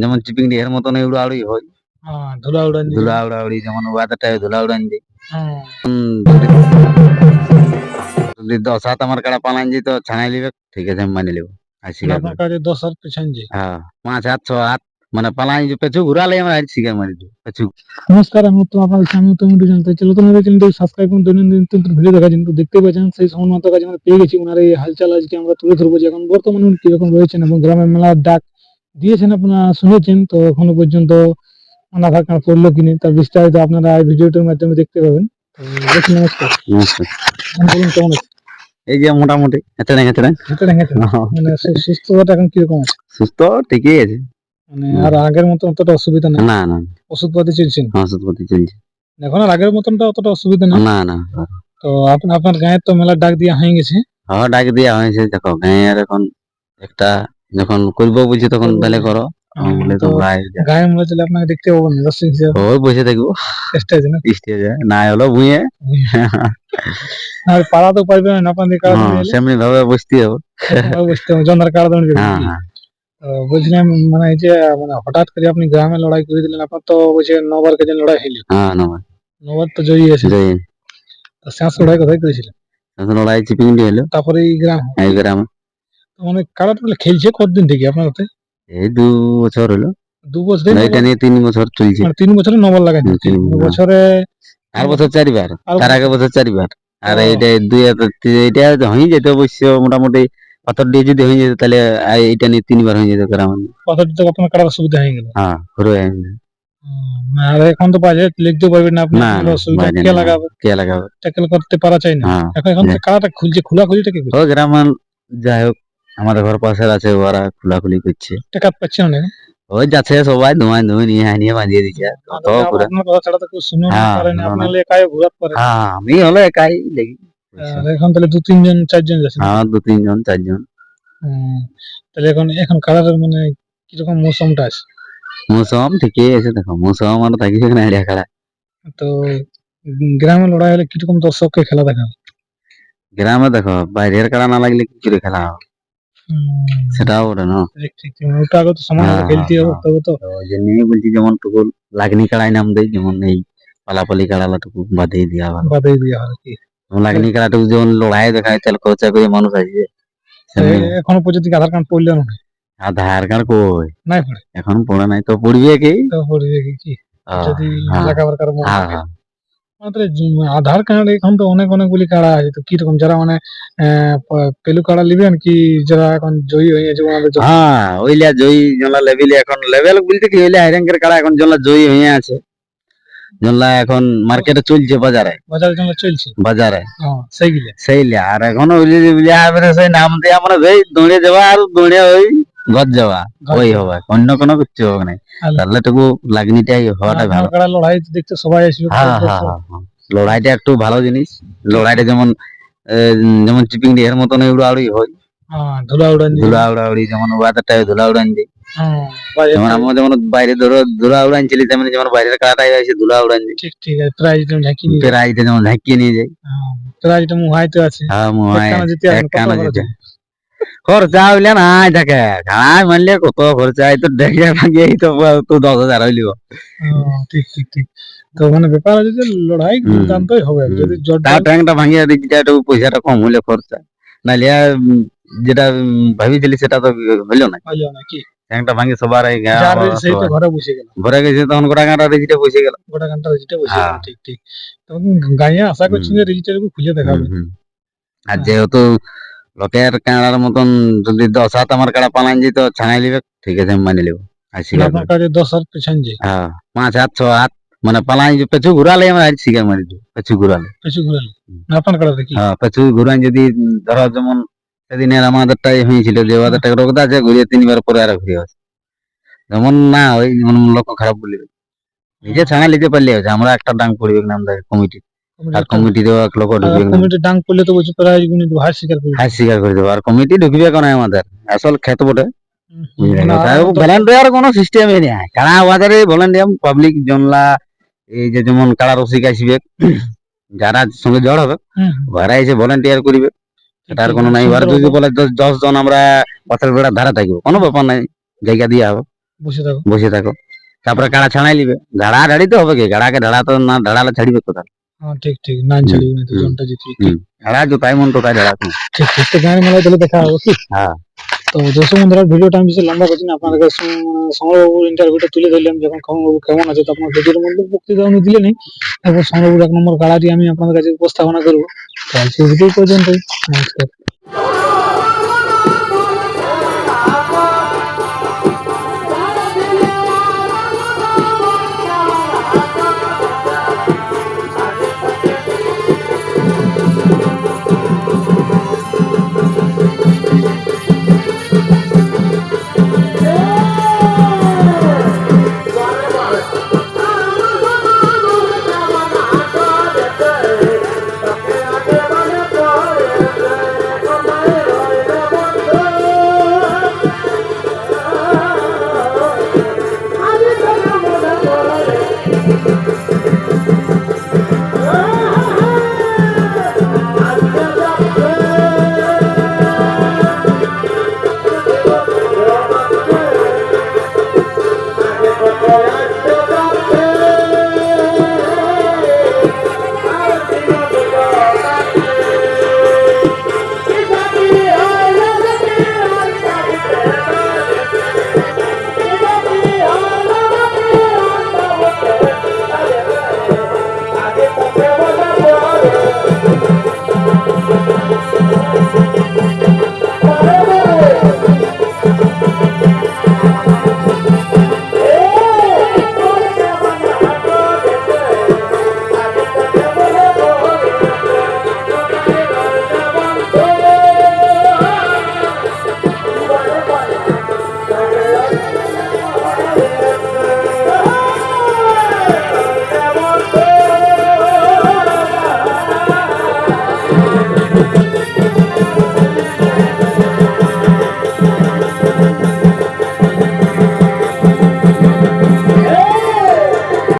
যেমন চিপিং এর মতন উড়াউড়ি হয়। হ্যাঁ ধুলা উড়ান। ধুলা উড়াউড়ি যেমন ওয়াদারটায় ধুলা উড়ান যায় হ্যাঁ। যদি দশ হাত আমার কাড়া পালান যেত ছাড়াই লিবে ঠিক আছে আমি মানি লিব। আপনার করব। দশ হাত পেছন যে। হ্যাঁ পাঁচ হাত ছ হাত মানে পালাই যে পেছু ঘুরালে আমরা আর স্বীকার মারি পেছু। নমস্কার আমি তো আপনাদের সামনে তো ভিডিও জানতে চাই নতুন হলে চ্যানেলটি সাবস্ক্রাইব করুন দৈনন্দিন নতুন ভিডিও দেখার জন্য তো দেখতে পাচ্ছেন সেই সময় কাছে আমরা পেয়ে গেছি। ওনার এই হালচাল আজকে আমরা তুলে ধরবো যে এখন বর্তমানে কীরকম রয়েছেন এবং গ্রামের মেলার ডাক দিয়েছেন আপনারা শুনেছেন তো এখনও পর্যন্ত আধার কার্ড পড়ল কিনি তার বিস্তারিত আপনারা এই ভিডিওটির মাধ্যমে দেখতে পাবেন। নমস্কার। নমস্কার। বলুন কেমন আছে এই যে মোটামুটি হেঁচড়ে হেঁচড়ে হেঁটে হেঁটে মানে সু- সুস্থতা এখন কীরকম আছে? সুস্থ ঠিকই আছে। মানে আর আগের মতো অতটা অসুবিধা নেই? না না। ওষুধপাতি চলছে? না। হ্যাঁ সুস্থ চলছে। এখন আর আগের মতনটা অতটা অসুবিধা নেই? না না। তো আপনার আপনার গায়ের তো মেলার ডাক দিয়ে হয়ে গেছে। হ্যাঁ ডাক দেওয়া হয়েছে। দেখো গাঁয়ের এখন একটা যখন করব বুঝি তখন তাহলে করো। বলে তো তোমরা আয় যা। গায়ে মেলা চলে আপনাকে দেখতে পাবো না দর্শক হিসেবে ওই বসে থাকব। স্টেজে না? স্টেজে না হলো ভুঁয়ে আর পাড়া তো পারবে না আপনাদের কাড়া হ্যাঁ, সেমনি ভাবে বসতে হবে। বুঝতে হবে জন্দার দৌড়ে হ্যাঁ হ্যাঁ। তো বলছিলাম মানে এই যে মানে হঠাৎ করে আপনি গ্রামে লড়াই করে দিলেন আপনার তো বলছে নবার কাজে লড়াই হইল। হ্যাঁ নমস্কার নবার তো জয়ী আছে জয়। তো শেষ লড়াই কোথায় করেছিলেন? লড়াই চিপিং দিয়ে এলো তারপরে এই গ্রাম। এই গ্রামে। তো মানে টুলে খেলছে কতদিন থেকে আপনার হাতে? এই দু বছর হলো। দু বছর এটা নিয়ে তিন বছর চলছে। মানে তিন বছরে নবার লাগাই বছরে। আর বছর চারিবার। তার আগে বছর চারিবার। আর ও। এইটা দুই এটা হয়ে যেত অবশ্য মোটামুটি। পাথর দিয়ে যদি হয়ে যেত তাহলে এটা নিয়ে তিনবার হয়ে যেত গ্রামে কথাটি তো আপনার কাড়ার সুবিধা হয়ে গেল। হ্যাঁ ঘুরে আর এখন তো বাজে লিখতে পারবেন না আপনি। অসুবিধা কে লাগাবে? কে লাগাবে? ট্যাকেল করতে পারা চাই না। হ্যাঁ এখন এখন তো কাড়াটা খুলছে খোলা খুলিটা কি ও গ্রামের যাই হোক। আমাদের ঘর পাশে আছে ওরা খোলাখুলি করছে। টাকা পাচ্ছে না ওই যাচ্ছে সবাই ধোঁয়ায় ধুয়ে নিয়ে হানিয়ে বাঁধিয়ে দিচ্ছে। হ্যাঁ, পারে। হ্যাঁ আমি হলো একাই দেখি। এখন তাহলে দু তিনজন চারজন যাচ্ছে হ্যাঁ দু তিনজন চারজন তাহলে এখন এখন কাড়ার মানে কীরকম মৌসুমটা আছে? মৌসুম ঠিকই আছে দেখো মৌসুম আর থাকি না আইডিয়া খাড়া তো গ্রামে লড়াই হলে কীরকম দর্শককে খেলা দেখা গ্রামে দেখো বাইরের কাড়া না লাগলে কি করে খেলা হবে? সেটাও ওটা না? ঠিক ঠিক ঠিক। ওটা আগে তো সমান হ্যাঁ, খেলতে হবে। তো তো। ওই জন্যই বলছি যেমন টুকু লাগনি কাড়াই নাম দেয় যেমন এই পালাপালি কাড়ালা টুকু বাদেই দিয়া ভালো বাদে দিয়ে হয় কি। লাগনি কাড়াটুকু যেমন লড়াই দেখায় তাহলে খরচা করে মানুষ আসবে এখনও পর্যন্ত আধার কার্ড পড়লে না? আধার কার্ড কই? নাই পড়ে? এখন পড়ে নাই তো পড়বে কি? তো পড়বে কি যদি কারণ হ্যাঁ হ্যাঁ। যে আধার কার্ড এখন তো অনেক অনেকগুলি কাড়া আছে। তো কীরকম যারা মানে পেলু কাড়া নিবেন কি যারা এখন জয়ী হয়ে গেছে হ্যাঁ ওইলা জয়ী জনলা লেভেল এখন লেভেল বলতে কি ওইলা হাইরাঙ্কের কাড়া এখন জনলা জয়ী হয়ে আছে। জনলা এখন মার্কেটে চলছে বাজারে। বাজারের জন্য চলছে? বাজারে। হ্যাঁ সেইগুলো। সেইলা আর এখন ওইলে যে সেই নাম দিয়ে আমরা যাই দৌড়ে যাওয়া আর দৌড়ে ওই যাওয়া ওই হবে অন্য কোনো কিছু হবে না আলো। তাহলে টুকু লাগনিটাই হওয়াটাই ভালো। লড়াই দেখতে সবাই আসবে হ্যাঁ হ্যাঁ হ্যাঁ হ্যাঁ। লড়াইটা একটু ভালো জিনিস। লড়াইটা যেমন যেমন চিপিং এর মতন উড়াউড়ি হয়। হ্যাঁ ধুলা উড়ান। ধুলা উড়াউড়ি যেমন ওয়াদারটায় ধুলা উড়ান হ্যাঁ, যেমন আমরা যেমন বাইরে ধরো ধুলা উড়ান ছিলি তেমন যেমন বাইরের কাটাই আছে ধুলা উড়ান যায় ঠিক ঠিক আছে প্রাইজ তুমি ঝাঁকি নিয়ে যেমন ঝাঁকিয়ে নিয়ে যায়। প্রাইজটা মুহাইতে আছে। হ্যাঁ জিতে এক আসেন, কত কানা খরচ যেতে খরচা হইলে না থাকে খাই মানলে কত খরচা এই তো দেখে ভাঙিয়ে এই তো তো দশ হাজার হইলিব হ্যাঁ, ঠিক ঠিক ঠিক তো মানে ব্যাপার আছে যে লড়াই হুম। দুর্দান্তই হবে হুম। যদি জোর তার ট্যাঙ্কটা ভাঙিয়ে দিচ্ছি একটু পয়সাটা কম হইলে খরচা নাহলে আর, উম, যেটা উম, ভাবিছিলি সেটা তো হইল না হইল না কি ট্যাঙ্কটা ভাঙি সবার এই গা- যার রয়েছে সেই তো সবার- ঘরে বসে গেল ঘরে গেছে তখন গোটা গাঁটা রেজিটা বসে গেল গোটা ঘণ্টা রেজিটা বসে গেল হ্যাঁ। ঠিক ঠিক তখন গাইয়া আশা করছি হুম। যে রেজিটা খুঁজে দেখাবে হুম, হুম। আর হ্যাঁ। যেহেতু লোকের কাড়ার মতন যদি দশ হাত আমার কাড়া পালান যেত ছাড়াই লিবে ঠিক আছে আমি মানি লিব। আর আপনার কাছে দশ হাত পেছন যে। হ্যাঁ পাঁচ হাত ছ হাত মানে পালাই যে পেছু ঘুরালে আমরা স্বীকার মারি পেছু ঘুরালে। পেছু ঘুরে হুম। আপনার কাছে কি? হ্যাঁ পেছু ঘুরান যদি ধরো যেমন সেদিনের আমাদেরটাই হয়েছিল যে ওদেরটা রোগদা আছে ঘুরিয়ে তিনবার পরে আর ঘুরে আসে। যেমন না ওই যেমন লোক খারাপ বলবে নিজে ছাড়া নিতে পারলে হচ্ছে আমরা একটা ডাং পড়বে না আমাদের কমিটি। আর কমিটিতেও এক লোক ঢুকবে কমিটি ডাং পড়লে তো বলছে প্রাইজ গুনি হার স্বীকার করবে। হাই স্বীকার করে দেবো। আর কমিটি ঢুকবে কেন আমাদের? আসল খেত বটে। ভলেন্টিয়ার কোনো সিস্টেমই নেই। কারা বাজারে ভলেন্টিয়ার? পাবলিক জনলা এই যে যেমন কারা রসিক আসবে যারা সঙ্গে জড় হবে ওরা এসে ভলেন্টিয়ার করিবে। সেটার কোনো নাই। এবার যদি বলে দশ- জন আমরা পথের বেড়ার ধারে থাকব কোনো ব্যাপার নাই। জায়গা দিয়া হবে। বসে থাকো। বসে থাকো। তারপরে কাড়া ছাড়াই নিবে? ধাড়া ধাড়ি তো হবে কি? গাড়াকে ধাড়া তো না ধাড়ালে ছাড়িবে কোথায়? ঠিক ঠিক। ঠিক। ঠিক তো মেলায় তাহলে দেখা হবে কি? হ্যাঁ। তো দর্শক বন্ধুরা ভিডিওটা আমি বেশি লম্বা করছি না আপনাদের সমরবাবুর ইন্টারভিউটা তুলে ধরলাম যখন কেমন আছে তো আপনার ভিডিওর মধ্যে বক্তৃতা উনি দিলে নেই তারপর সমরবাবুর এক নম্বর গাড়াটি আমি আপনাদের কাছে উপস্থাপনা করব। তো আজকে ভিডিও পর্যন্ত নমস্কার।